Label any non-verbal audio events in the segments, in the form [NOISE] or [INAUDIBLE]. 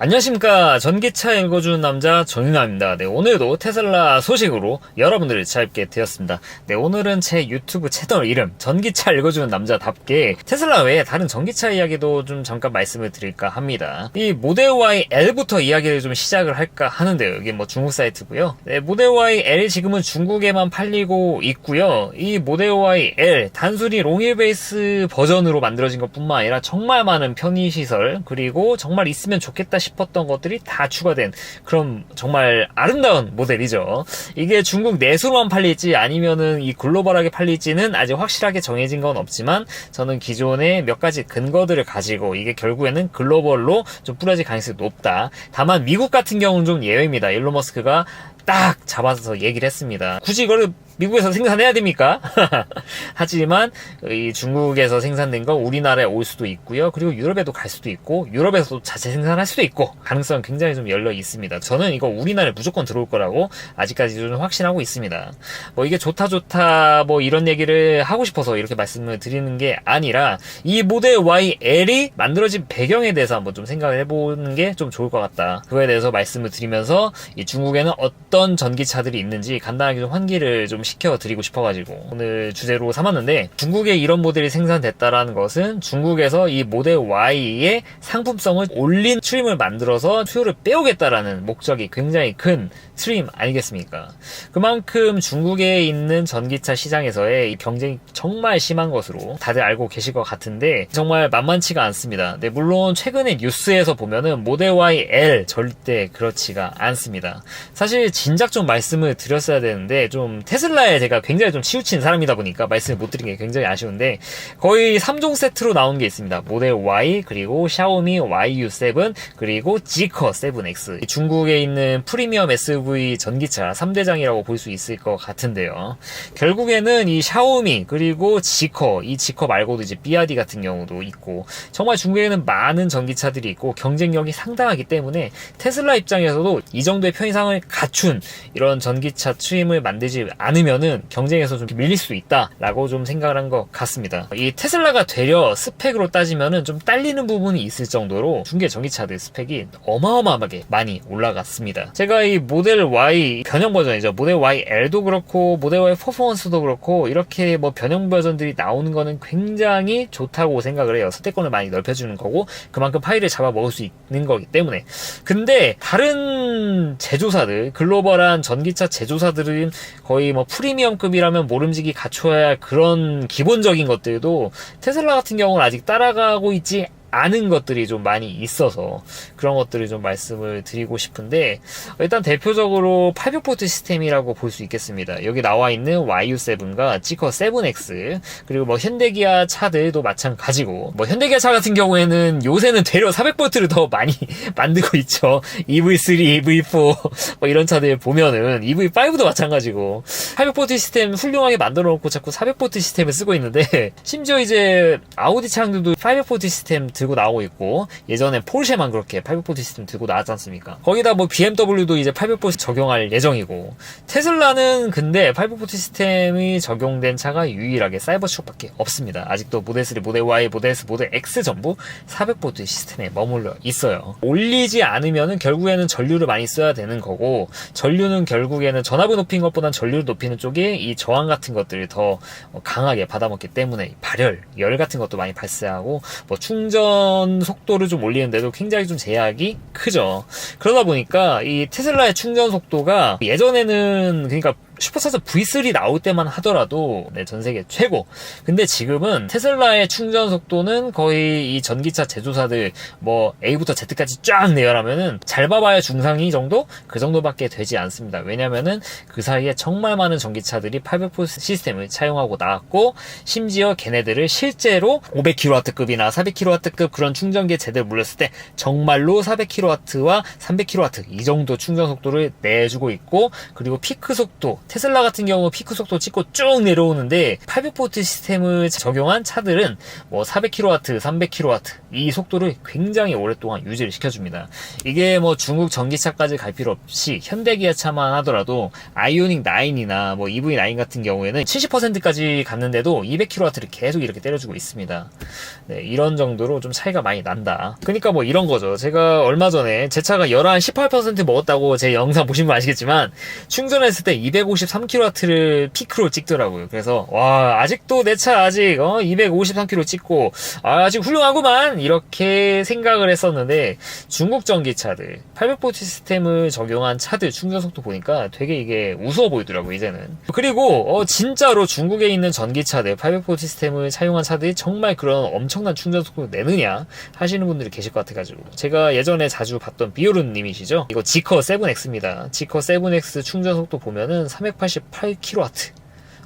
안녕하십니까 전기차 읽어주는 남자 정윤아입니다. 네 오늘도 테슬라 소식으로 여러분들을 찾게 되었습니다. 네 오늘은 제 유튜브 채널 이름 전기차 읽어주는 남자답게 테슬라 외에 다른 전기차 이야기도 좀 잠깐 말씀을 드릴까 합니다. 이 모델 Y L부터 이야기를 좀 시작을 할까 하는데요. 여기 뭐 중국 사이트고요. 네 모델 Y L 지금은 중국에만 팔리고 있고요. 이 모델 Y L 단순히 롱일 베이스 버전으로 만들어진 것 뿐만 아니라 정말 많은 편의 시설 그리고 정말 있으면 좋겠다 싶 었던 것들이 다 추가된 그런 정말 아름다운 모델이죠. 이게 중국 내수로만 팔릴지 아니면은 이 글로벌하게 팔릴지는 아직 확실하게 정해진 건 없지만 저는 기존에 몇 가지 근거들을 가지고 이게 결국에는 글로벌로 좀 뿌려질 가능성이 높다. 다만 미국 같은 경우는 좀 예외입니다. 일론 머스크가 딱 잡아서 얘기를 했습니다. 굳이 이거를 미국에서 생산해야 됩니까? [LAUGHS] 하지만 이 중국에서 생산된 거 우리나라에 올 수도 있고요. 그리고 유럽에도 갈 수도 있고 유럽에서도 자체 생산할 수도 있고 가능성 굉장히 좀 열려 있습니다. 저는 이거 우리나라에 무조건 들어올 거라고 아직까지 좀 확신하고 있습니다. 뭐 이게 좋다 좋다 뭐 이런 얘기를 하고 싶어서 이렇게 말씀을 드리는 게 아니라 이 모델 YL이 만들어진 배경에 대해서 한번 좀 생각을 해보는 게 좀 좋을 것 같다. 그거에 대해서 말씀을 드리면서 이 중국에는 어떤 전기차들이 있는지 간단하게 좀 환기를 좀 시켜드리고 싶어가지고 오늘 주제로 삼았는데 중국에 이런 모델이 생산됐다라는 것은 중국에서 이 모델 Y의 상품성을 올린 트림을 만들어서 수요를 빼오겠다라는 목적이 굉장히 큰 트림 아니겠습니까? 그만큼 중국에 있는 전기차 시장에서의 이 경쟁이 정말 심한 것으로 다들 알고 계실 것 같은데 정말 만만치가 않습니다. 네, 물론 최근에 뉴스에서 보면은 모델 Y L 절대 그렇지가 않습니다. 사실 진작 좀 말씀을 드렸어야 되는데 좀 테슬라 에 제가 굉장히 좀 치우친 사람이다 보니까 말씀을 못 드린 게 굉장히 아쉬운데 거의 3종 세트로 나온 게 있습니다. 모델 Y 그리고 샤오미 YU7 그리고 지커 7X 중국에 있는 프리미엄 SUV 전기차 3대장이라고 볼 수 있을 것 같은데요. 결국에는 이 샤오미 그리고 지커 이 지커 말고도 이제 비아디 같은 경우도 있고 정말 중국에는 많은 전기차들이 있고 경쟁력이 상당하기 때문에 테슬라 입장에서도 이 정도의 편의상을 갖춘 이런 전기차 트림을 만들지 않으면 은 경쟁에서 좀 밀릴 수 있다라고 좀 생각을 한 것 같습니다. 이 테슬라가 되려 스펙으로 따지면은 좀 딸리는 부분이 있을 정도로 중계 전기차들 스펙이 어마어마하게 많이 올라갔습니다. 제가 이 모델 Y 변형 버전이죠. 모델 Y L도 그렇고 모델 Y 퍼포먼스도 그렇고 이렇게 뭐 변형 버전들이 나오는 거는 굉장히 좋다고 생각을 해요. 선택권을 많이 넓혀주는 거고 그만큼 파일을 잡아 먹을 수 있는 거기 때문에. 근데 다른 제조사들 글로벌한 전기차 제조사들은 거의 뭐 프리미엄급이라면 모름지기 갖춰야 할 그런 기본적인 것들도 테슬라 같은 경우는 아직 따라가고 있지 아는 것들이 좀 많이 있어서 그런 것들을 좀 말씀을 드리고 싶은데 일단 대표적으로 800포트 시스템이라고 볼 수 있겠습니다. 여기 나와 있는 YU7과 지커 7X 그리고 뭐 현대기아 차들도 마찬가지고 뭐 현대기아 차 같은 경우에는 요새는 되려 400포트를 더 많이 [LAUGHS] 만들고 있죠. EV3, EV4 뭐 이런 차들 보면은 EV5도 마찬가지고 800포트 시스템 훌륭하게 만들어 놓고 자꾸 400포트 시스템을 쓰고 있는데 심지어 이제 아우디 차량들도 500포트 시스템 들고 나오고 있고 예전에 포르쉐만 그렇게 800포트 시스템 들고 나왔지 않습니까? 거기다 뭐 BMW도 이제 800포트 적용할 예정이고 테슬라는 근데 800포트 시스템이 적용된 차가 유일하게 사이버축밖에 없습니다. 아직도 모델 3, 모델 Y, 모델 S, 모델 X 전부 400포트 시스템에 머물러 있어요. 올리지 않으면은 결국에는 전류를 많이 써야 되는 거고 전류는 결국에는 전압을 높인 것보단 전류를 높이는 쪽에 이 저항 같은 것들을 더 강하게 받아먹기 때문에 발열, 열 같은 것도 많이 발생하고 뭐 충전 충전 속도를 좀 올리는데도 굉장히 좀 제약이 크죠. 그러다 보니까 이 테슬라의 충전 속도가 예전에는 그러니까 슈퍼차저 V3 나올 때만 하더라도 네, 전 세계 최고. 근데 지금은 테슬라의 충전 속도는 거의 이 전기차 제조사들 뭐 A부터 Z까지 쫙 내열하면은 잘 봐봐야 중상위 정도 그 정도밖에 되지 않습니다. 왜냐면은 그 사이에 정말 많은 전기차들이 800V 시스템을 차용하고 나왔고 심지어 걔네들을 실제로 500kW급이나 400kW급 그런 충전기에 제대로 물렸을 때 정말로 400kW와 300kW 이 정도 충전 속도를 내주고 있고 그리고 피크 속도 테슬라 같은 경우 피크 속도 찍고 쭉 내려오는데 800V 시스템을 적용한 차들은 뭐 400kW, 300kW 이 속도를 굉장히 오랫동안 유지를 시켜줍니다. 이게 뭐 중국 전기차까지 갈 필요 없이 현대기아차만 하더라도 아이오닉 9이나 뭐 EV9 같은 경우에는 70%까지 갔는데도 200kW를 계속 이렇게 때려주고 있습니다. 네, 이런 정도로 좀 차이가 많이 난다. 그러니까 뭐 이런 거죠. 제가 얼마 전에 제 차가 열한 18% 먹었다고 제 영상 보시면 아시겠지만 충전했을 때 253kW를 피크로 찍더라고요. 그래서 와 아직도 내 차 아직 어 253km 찍고 아, 아직 훌륭하구만! 이렇게 생각을 했었는데 중국 전기차들 800V 시스템을 적용한 차들 충전 속도 보니까 되게 이게 우스워 보이더라고요 이제는. 그리고 어, 진짜로 중국에 있는 전기차들 800V 시스템을 사용한 차들이 정말 그런 엄청난 충전 속도를 내느냐 하시는 분들이 계실 것 같아가지고. 제가 예전에 자주 봤던 비오른 님이시죠? 이거 지커 7X입니다. 지커 7X 충전 속도 보면은 388kW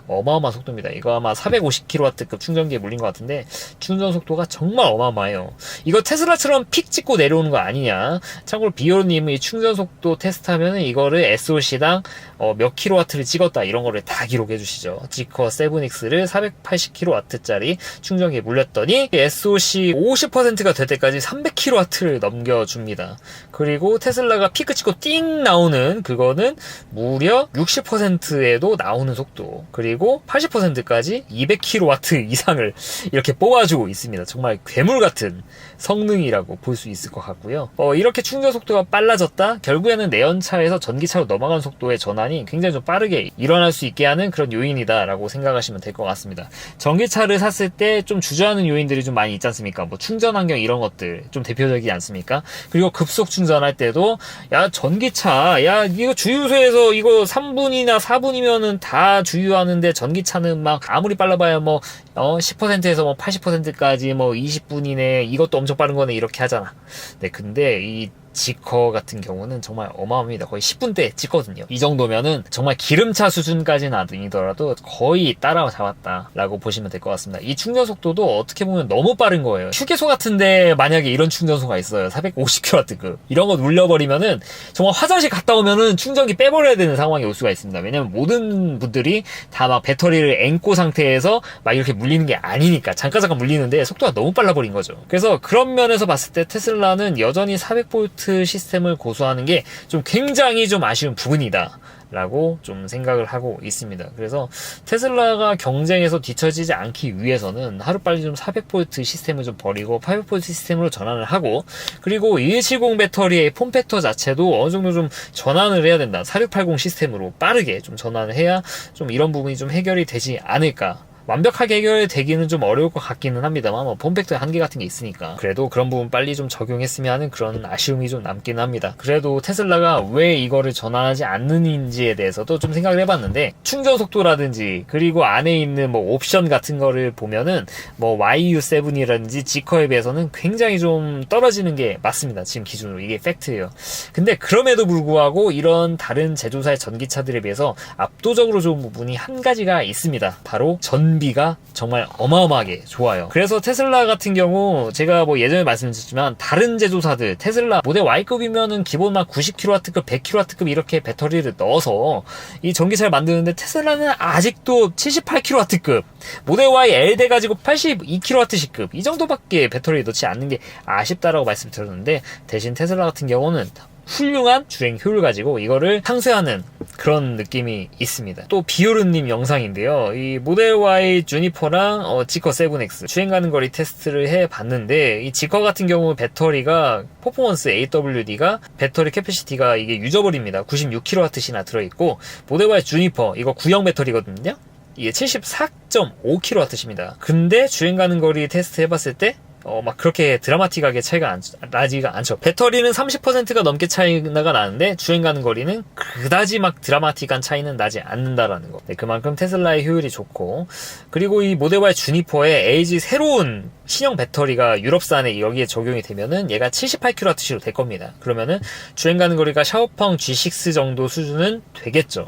어마어마한 속도입니다. 이거 아마 450kW급 충전기에 물린 것 같은데 충전 속도가 정말 어마어마해요. 이거 테슬라처럼 픽 찍고 내려오는 거 아니냐? 참고로 비오님이 충전 속도 테스트하면은 이거를 SOC당 어, 몇 킬로와트를 찍었다 이런 거를 다 기록해 주시죠. 지커 7X를 480kW짜리 충전기에 물렸더니 SOC 50%가 될 때까지 300kW를 넘겨줍니다. 그리고 테슬라가 피크 찍고 띵 나오는 그거는 무려 60%에도 나오는 속도. 그리고 80%까지 200kW 이상을 이렇게 뽑아주고 있습니다. 정말 괴물 같은 성능이라고 볼 수 있을 것 같고요. 어, 이렇게 충전 속도가 빨라졌다? 결국에는 내연차에서 전기차로 넘어가는 속도의 전환이 굉장히 좀 빠르게 일어날 수 있게 하는 그런 요인이다라고 생각하시면 될 것 같습니다. 전기차를 샀을 때 좀 주저하는 요인들이 좀 많이 있지 않습니까? 뭐 충전 환경 이런 것들 좀 대표적이지 않습니까? 그리고 급속 충전할 때도 야 전기차 야 이거 주유소에서 이거 3분이나 4분이면은 다 주유하는데 전기차는 막 아무리 빨라봐야 뭐 어, 10%에서 뭐 80%까지 뭐 20분 이내 이것도 엄청 빠른 거네 이렇게 하잖아. 네, 근데 이 지커 같은 경우는 정말 어마어마합니다. 거의 10분대 찍거든요. 이 정도면은 정말 기름차 수준까지는 아니더라도 거의 따라잡았다라고 보시면 될 것 같습니다. 이 충전 속도도 어떻게 보면 너무 빠른 거예요. 휴게소 같은데 만약에 이런 충전소가 있어요. 450kW급. 이런 거 눌려버리면은 정말 화장실 갔다 오면은 충전기 빼버려야 되는 상황이 올 수가 있습니다. 왜냐면 모든 분들이 다 막 배터리를 앵꼬 상태에서 막 이렇게 물리는 게 아니니까 잠깐 잠깐 물리는데 속도가 너무 빨라버린 거죠. 그래서 그런 면에서 봤을 때 테슬라는 여전히 400V 시스템을 고수하는 게 좀 굉장히 좀 아쉬운 부분이다. 라고 좀 생각을 하고 있습니다. 그래서 테슬라가 경쟁에서 뒤처지지 않기 위해서는 하루빨리 좀 400V 시스템을 좀 버리고 800V 시스템으로 전환을 하고 그리고 2170 배터리의 폼팩터 자체도 어느 정도 좀 전환을 해야 된다. 4680 시스템으로 빠르게 좀 전환을 해야 좀 이런 부분이 좀 해결이 되지 않을까 완벽하게 해결되기는 좀 어려울 것 같기는 합니다만 뭐 폼팩터의 한계 같은 게 있으니까. 그래도 그런 부분 빨리 좀 적용했으면 하는 그런 아쉬움이 좀 남긴 합니다. 그래도 테슬라가 왜 이거를 전환하지 않는지에 대해서도 좀 생각을 해봤는데 충전 속도라든지 그리고 안에 있는 뭐 옵션 같은 거를 보면은 뭐 YU7이라든지 지커에 비해서는 굉장히 좀 떨어지는 게 맞습니다. 지금 기준으로 이게 팩트예요. 근데 그럼에도 불구하고 이런 다른 제조사의 전기차들에 비해서 압도적으로 좋은 부분이 한 가지가 있습니다. 바로 전 전비가 정말 어마어마하게 좋아요. 그래서 테슬라 같은 경우 제가 뭐 예전에 말씀드렸지만 다른 제조사들 테슬라 모델 Y급이면은 기본 막 90kW급, 100kW급 이렇게 배터리를 넣어서 이 전기차를 만드는데 테슬라는 아직도 78kW급 모델 Y L 돼 가지고 82kW급 이 정도밖에 배터리 넣지 않는 게 아쉽다라고 말씀드렸는데 대신 테슬라 같은 경우는 훌륭한 주행 효율 가지고 이거를 상쇄하는 그런 느낌이 있습니다. 또 비오르님 영상인데요. 이 모델 Y 주니퍼랑 어, 지커 7X 주행 가는 거리 테스트를 해 봤는데 이 지커 같은 경우 배터리가 퍼포먼스 AWD가 배터리 캐패시티가 이게 유저블입니다. 96kWh나 들어있고 모델 Y 주니퍼 이거 구형 배터리거든요. 이게 74.5kWh입니다. 근데 주행 가는 거리 테스트 해봤을 때 어, 막 그렇게 드라마틱하게 차이가 안, 나지가 않죠. 배터리는 30%가 넘게 차이가 나는데 주행 가는 거리는 그다지 막 드라마틱한 차이는 나지 않는다라는 거. 네, 그만큼 테슬라의 효율이 좋고 그리고 이 모델 Y 주니퍼의 LG 새로운 신형 배터리가 유럽산에 여기에 적용이 되면은 얘가 78kWh로 될 겁니다. 그러면은 주행 가는 거리가 샤오펑 G6 정도 수준은 되겠죠.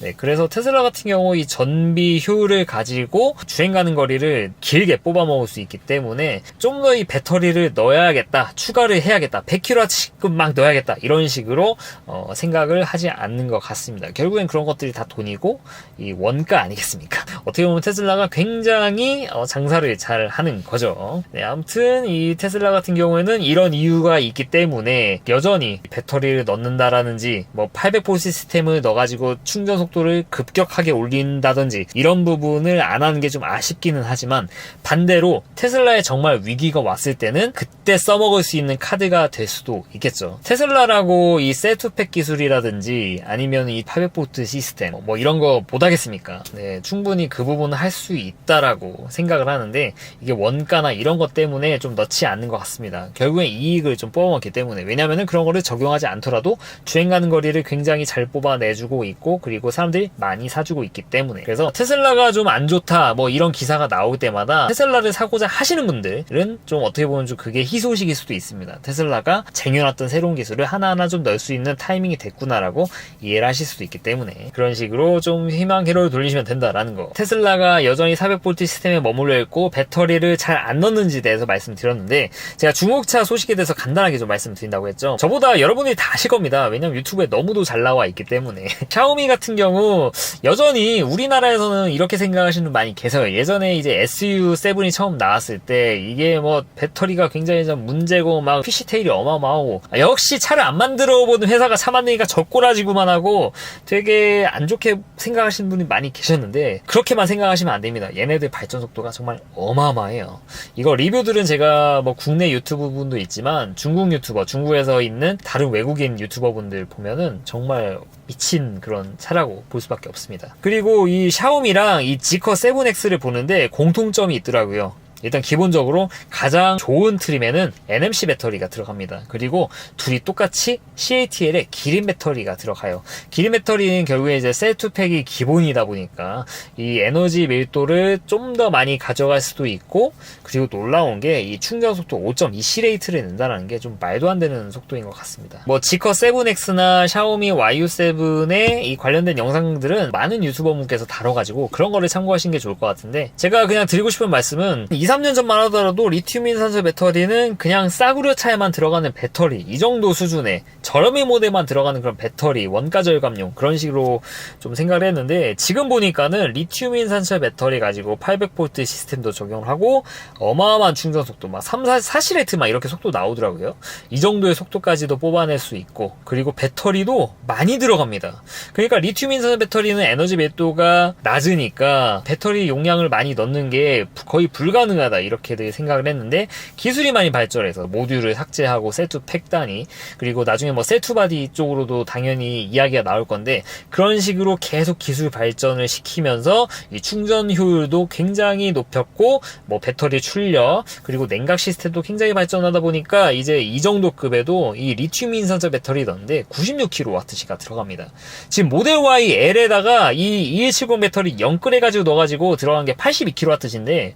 네, 그래서 테슬라 같은 경우 이 전비 효율을 가지고 주행 가는 거리를 길게 뽑아 먹을 수 있기 때문에 좀 더 이 배터리를 넣어야겠다, 추가를 해야겠다, 100kWh급 막 넣어야겠다 이런 식으로 어, 생각을 하지 않는 것 같습니다. 결국엔 그런 것들이 다 돈이고 이 원가 아니겠습니까? [LAUGHS] 어떻게 보면 테슬라가 굉장히 어, 장사를 잘 하는 거죠. 네, 아무튼 이 테슬라 같은 경우에는 이런 이유가 있기 때문에 여전히 배터리를 넣는다라는지 뭐 800V 시스템을 넣어가지고 충전 속도를 급격하게 올린다든지 이런 부분을 안 하는 게 좀 아쉽기는 하지만 반대로 테슬라에 정말 위 기가 왔을 때는 그때 써먹을 수 있는 카드가 될 수도 있겠죠. 테슬라라고 이 셀투팩 기술이라든지 아니면 이 800V 시스템 뭐 이런 거 못하겠습니까? 네, 충분히 그 부분은 할 수 있다라고 생각을 하는데 이게 원가나 이런 것 때문에 좀 넣지 않는 것 같습니다. 결국엔 이익을 좀 뽑아먹기 때문에 왜냐면은 그런 거를 적용하지 않더라도 주행 가는 거리를 굉장히 잘 뽑아내주고 있고 그리고 사람들이 많이 사주고 있기 때문에 그래서 테슬라가 좀 안 좋다 뭐 이런 기사가 나올 때마다 테슬라를 사고자 하시는 분들은 좀 어떻게 보면 좀 그게 희소식일 수도 있습니다. 테슬라가 쟁여놨던 새로운 기술을 하나하나 좀 넣을 수 있는 타이밍이 됐구나라고 이해를 하실 수도 있기 때문에 그런 식으로 좀 희망 회로를 돌리시면 된다라는 거. 테슬라가 여전히 400V 시스템에 머물러 있고 배터리를 잘 안 넣는지에 대해서 말씀드렸는데 제가 중국차 소식에 대해서 간단하게 좀 말씀드린다고 했죠. 저보다 여러분들이 다 아실 겁니다. 왜냐면 유튜브에 너무도 잘 나와 있기 때문에 [LAUGHS] 샤오미 같은 경우 여전히 우리나라에서는 이렇게 생각하시는 분 많이 계세요. 예전에 이제 SU7이 처음 나왔을 때 이게 뭐 배터리가 굉장히 좀 문제고 막 PC 테일이 어마어마하고 아, 역시 차를 안 만들어 보는 회사가 차 만드니까 젖꼬라지구만 하고 되게 안 좋게 생각하시는 분이 많이 계셨는데 그렇게만 생각하시면 안 됩니다. 얘네들 발전 속도가 정말 어마어마해요. 이거 리뷰들은 제가 뭐 국내 유튜브 분도 있지만 중국 유튜버, 중국에서 있는 다른 외국인 유튜버 분들 보면은 정말 미친 그런 차라고 볼 수밖에 없습니다. 그리고 이 샤오미랑 이 지커 7X를 보는데 공통점이 있더라고요. 일단 기본적으로 가장 좋은 트림에는 NMC 배터리가 들어갑니다. 그리고 둘이 똑같이 CATL의 기린 배터리가 들어가요. 기린 배터리는 결국에 이제 셀투팩이 기본이다 보니까 이 에너지 밀도를 좀 더 많이 가져갈 수도 있고 그리고 놀라운 게 이 충전 속도 5.2C 레이트를 낸다는 게 좀 말도 안 되는 속도인 것 같습니다. 뭐 지커 7X나 샤오미 YU7의 이 관련된 영상들은 많은 유튜버분께서 다뤄가지고 그런 거를 참고하시는 게 좋을 것 같은데 제가 그냥 드리고 싶은 말씀은 2, 3년 전만 하더라도 리튬 인산소 배터리는 그냥 싸구려 차에만 들어가는 배터리 이 정도 수준의 저렴이 모델만 들어가는 그런 배터리 원가 절감용 그런 식으로 좀 생각을 했는데 지금 보니까는 리튬 인산소 배터리 가지고 800V 시스템도 적용을 하고 어마어마한 충전 속도 막 3, 4, 4시레트 막 이렇게 속도 나오더라고요. 이 정도의 속도까지도 뽑아낼 수 있고 그리고 배터리도 많이 들어갑니다. 그러니까 리튬 인산 배터리는 에너지 밀도가 낮으니까 배터리 용량을 많이 넣는 게 거의 불가능 하다 이렇게들 생각을 했는데 기술이 많이 발전해서 모듈을 삭제하고 셀투 팩 단위 그리고 나중에 뭐 셀투 바디 쪽으로도 당연히 이야기가 나올 건데 그런 식으로 계속 기술 발전을 시키면서 이 충전 효율도 굉장히 높였고 뭐 배터리 출력 그리고 냉각 시스템도 굉장히 발전하다 보니까 이제 이 정도 급에도 이 리튬 인산철 배터리 넣는데 96kWh가 들어갑니다. 지금 모델 Y L에다가 이 2170 배터리 연끌해가지고 넣어가지고 들어간 게 82kWh인데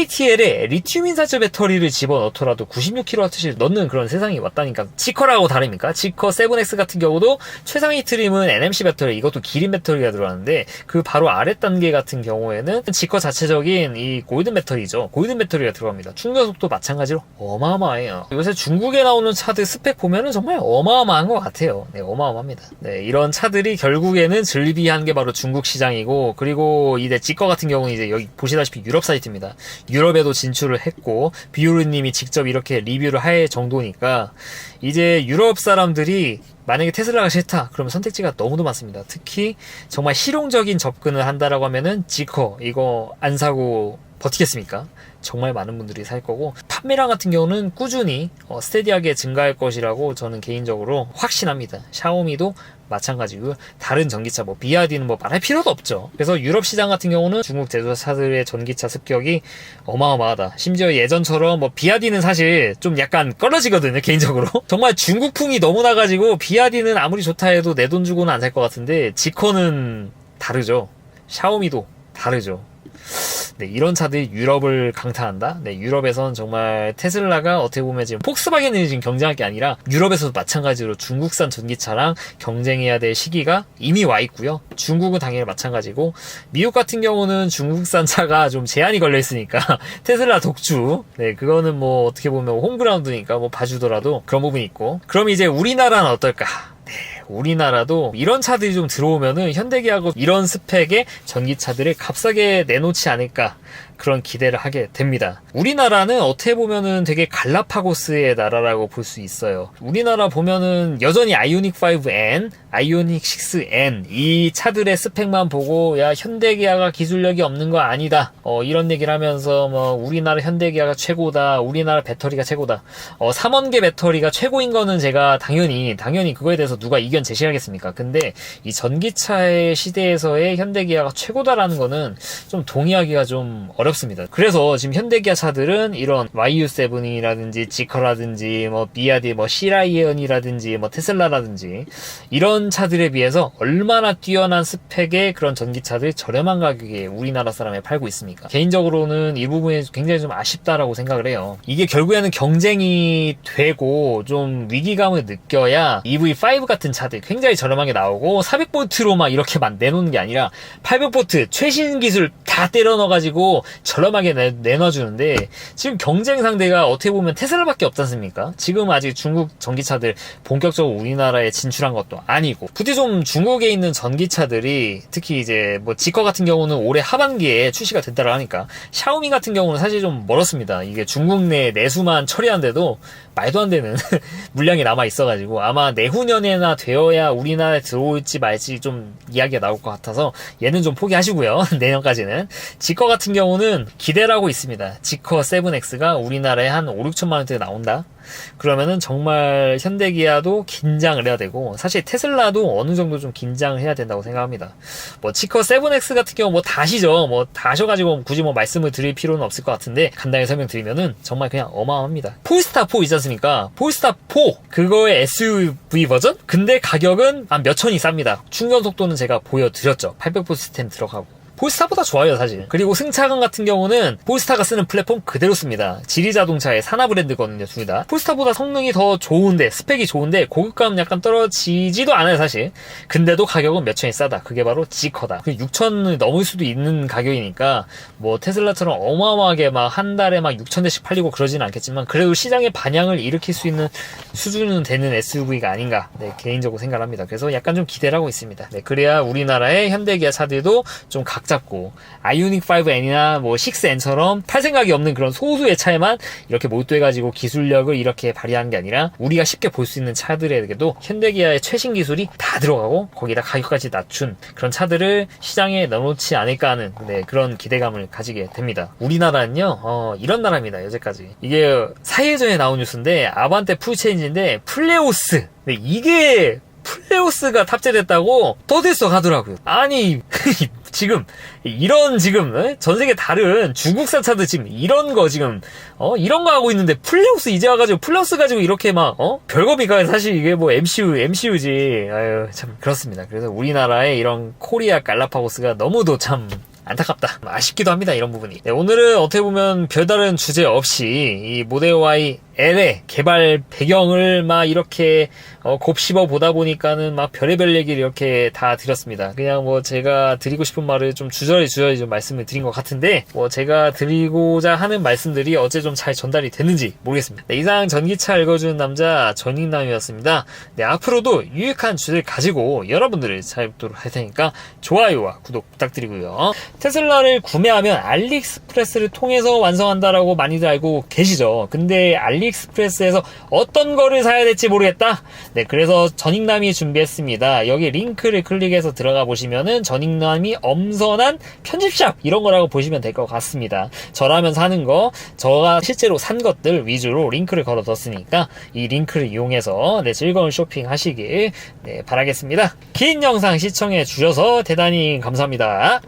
CATL에 리튬 인산철 배터리를 집어넣더라도 96kWh를 넣는 그런 세상이 왔다니까 지커라고 다릅니까? 지커 7X 같은 경우도 최상위 트림은 NMC 배터리 이것도 기린 배터리가 들어가는데 그 바로 아래 단계 같은 경우에는 지커 자체적인 이 골든 배터리죠. 골든 배터리가 들어갑니다. 충전 속도 마찬가지로 어마어마해요. 요새 중국에 나오는 차들 스펙 보면은 정말 어마어마한 것 같아요. 네, 어마어마합니다. 네, 이런 차들이 결국에는 즐비한 게 바로 중국 시장이고 그리고 이제 지커 같은 경우는 이제 여기 보시다시피 유럽 사이트입니다. 유럽에도 진출을 했고 비오르님이 직접 이렇게 리뷰를 할 정도니까 이제 유럽 사람들이 만약에 테슬라가 싫다 그러면 선택지가 너무도 많습니다. 특히 정말 실용적인 접근을 한다라고 하면은 지커 이거 안 사고 버티겠습니까? 정말 많은 분들이 살 거고 판매량 같은 경우는 꾸준히 어, 스테디하게 증가할 것이라고 저는 개인적으로 확신합니다. 샤오미도 마찬가지고요. 다른 전기차 뭐 비아디는 뭐 말할 필요도 없죠. 그래서 유럽 시장 같은 경우는 중국 제조사들의 전기차 습격이 어마어마하다. 심지어 예전처럼 뭐 비아디는 사실 좀 약간 꺼려지거든요. 개인적으로. [LAUGHS] 정말 중국풍이 너무 나가지고 비아디는 아무리 좋다 해도 내 돈 주고는 안 살 것 같은데 지커는 다르죠. 샤오미도 다르죠. 네, 이런 차들이 유럽을 강타한다. 네, 유럽에선 정말 테슬라가 어떻게 보면 지금 폭스바겐이 지금 경쟁할 게 아니라 유럽에서도 마찬가지로 중국산 전기차랑 경쟁해야 될 시기가 이미 와 있고요. 중국은 당연히 마찬가지고 미국 같은 경우는 중국산 차가 좀 제한이 걸려 있으니까 [LAUGHS] 테슬라 독주. 네, 그거는 뭐 어떻게 보면 홈그라운드니까 뭐 봐주더라도 그런 부분이 있고. 그럼 이제 우리나라는 어떨까? 네, 우리나라도 이런 차들이 좀 들어오면은 현대기아고 이런 스펙의 전기차들을 값싸게 내놓지 않을까 그런 기대를 하게 됩니다. 우리나라는 어떻게 보면은 되게 갈라파고스의 나라라고 볼 수 있어요. 우리나라 보면은 여전히 아이오닉 5N, 아이오닉 6N 이 차들의 스펙만 보고 야 현대기아가 기술력이 없는 거 아니다. 어, 이런 얘기를 하면서 뭐 우리나라 현대기아가 최고다. 우리나라 배터리가 최고다. 어, 3원계 배터리가 최고인 거는 제가 당연히 당연히 그거에 대해서 누가 이견 제시하겠습니까? 근데 이 전기차의 시대에서의 현대기아가 최고다라는 거는 좀 동의하기가 좀 어렵 습니다. 그래서 지금 현대기아 차들은 이런 YU7이라든지 지커라든지 뭐 비아디 뭐 시라이언이라든지 뭐 테슬라라든지 이런 차들에 비해서 얼마나 뛰어난 스펙의 그런 전기차들이 저렴한 가격에 우리나라 사람에 팔고 있습니까? 개인적으로는 이 부분이 굉장히 좀 아쉽다라고 생각을 해요. 이게 결국에는 경쟁이 되고 좀 위기감을 느껴야 EV5 같은 차들 굉장히 저렴하게 나오고 400볼트로 막 이렇게 만 내놓는 게 아니라 800볼트 최신 기술 다 때려 넣어가지고 저렴하게 내, 내놔주는데 지금 경쟁 상대가 어떻게 보면 테슬라밖에 없지 않습니까? 지금 아직 중국 전기차들 본격적으로 우리나라에 진출한 것도 아니고 부디 좀 중국에 있는 전기차들이 특히 이제 뭐 지커 같은 경우는 올해 하반기에 출시가 됐다고 하니까 샤오미 같은 경우는 사실 좀 멀었습니다. 이게 중국 내 내수만 처리한데도 말도 안 되는 [LAUGHS] 물량이 남아 있어가지고 아마 내후년에나 되어야 우리나라에 들어올지 말지 좀 이야기가 나올 것 같아서 얘는 좀 포기하시고요. [LAUGHS] 내년까지는. 지커 같은 경우는 기대를 하고 있습니다. 지커 7X가 우리나라에 한 5, 6천만 원대에 나온다. 그러면은 정말 현대기아도 긴장을 해야 되고 사실 테슬라도 어느 정도 좀 긴장을 해야 된다고 생각합니다. 뭐 지커 7X 같은 경우 뭐 다시죠. 뭐 다셔 가지고 굳이 뭐 말씀을 드릴 필요는 없을 것 같은데 간단히 설명드리면은 정말 그냥 어마어마합니다. 폴스타 4 있지 않습니까? 폴스타 4 그거의 SUV 버전? 근데 가격은 한 몇 천이 쌉니다. 충전 속도는 제가 보여드렸죠. 800V 시스템 들어가고. 폴스타보다 좋아요 사실. 그리고 승차감 같은 경우는 폴스타가 쓰는 플랫폼 그대로 씁니다. 지리 자동차의 산하 브랜드거든요 둘 다. 폴스타보다 성능이 더 좋은데 스펙이 좋은데 고급감 약간 떨어지지도 않아요 사실. 근데도 가격은 몇 천이 싸다. 그게 바로 지커다. 6천을 넘을 수도 있는 가격이니까 뭐 테슬라처럼 어마어마하게 막 한 달에 막 6천 대씩 팔리고 그러지는 않겠지만 그래도 시장의 반향을 일으킬 수 있는 수준은 되는 SUV가 아닌가 네, 개인적으로 생각합니다. 그래서 약간 좀 기대를 하고 있습니다. 네, 그래야 우리나라의 현대기아 차들도 좀 각 잡고 아이오닉 5N이나 뭐 6N처럼 팔 생각이 없는 그런 소수의 차에만 이렇게 몰두해가지고 기술력을 이렇게 발휘하는 게 아니라 우리가 쉽게 볼 수 있는 차들에게도 현대기아의 최신 기술이 다 들어가고 거기다 가격까지 낮춘 그런 차들을 시장에 넣어놓지 않을까 하는 네, 그런 기대감을 가지게 됩니다. 우리나라는요 어, 이런 나라입니다 여태까지 이게 4일 전에 나온 뉴스인데 아반떼 풀체인지인데 플레오스 네, 이게 플레오스가 탑재됐다고 떠들썩 하더라고요. 아니, [LAUGHS] 지금, 이런 지금, 에? 전 세계 다른 중국산 차들 지금 이런 거 지금, 어, 이런 거 하고 있는데 플레오스 이제 와가지고 플러스 가지고 이렇게 막, 어? 별거니까 사실 이게 뭐 MCU, MCU지. 아유, 참, 그렇습니다. 그래서 우리나라의 이런 코리아 갈라파고스가 너무도 참, 안타깝다. 아쉽기도 합니다. 이런 부분이. 네, 오늘은 어떻게 보면 별다른 주제 없이 이 모델 Y L의 개발 배경을 막 이렇게 어, 곱씹어 보다 보니까는 막 별의별 얘기를 이렇게 다 드렸습니다. 그냥 뭐 제가 드리고 싶은 말을 좀 주저리 주저리 좀 말씀을 드린 것 같은데 뭐 제가 드리고자 하는 말씀들이 어째 좀잘 전달이 됐는지 모르겠습니다. 네, 이상 전기차 읽어주는 남자 전익남이었습니다. 네, 앞으로도 유익한 주제를 가지고 여러분들을 찾도록 할 테니까 좋아요와 구독 부탁드리고요. 테슬라를 구매하면 알리익스프레스를 통해서 완성한다라고 많이들 알고 계시죠. 근데 알리익스프레스에서 어떤 거를 사야 될지 모르겠다. 네, 그래서 전익남이 준비했습니다. 여기 링크를 클릭해서 들어가 보시면은 전익남이 엄선한 편집샵 이런 거라고 보시면 될 것 같습니다. 저라면 사는 거, 저가 실제로 산 것들 위주로 링크를 걸어뒀으니까 이 링크를 이용해서 네, 즐거운 쇼핑 하시길 네, 바라겠습니다. 긴 영상 시청해 주셔서 대단히 감사합니다.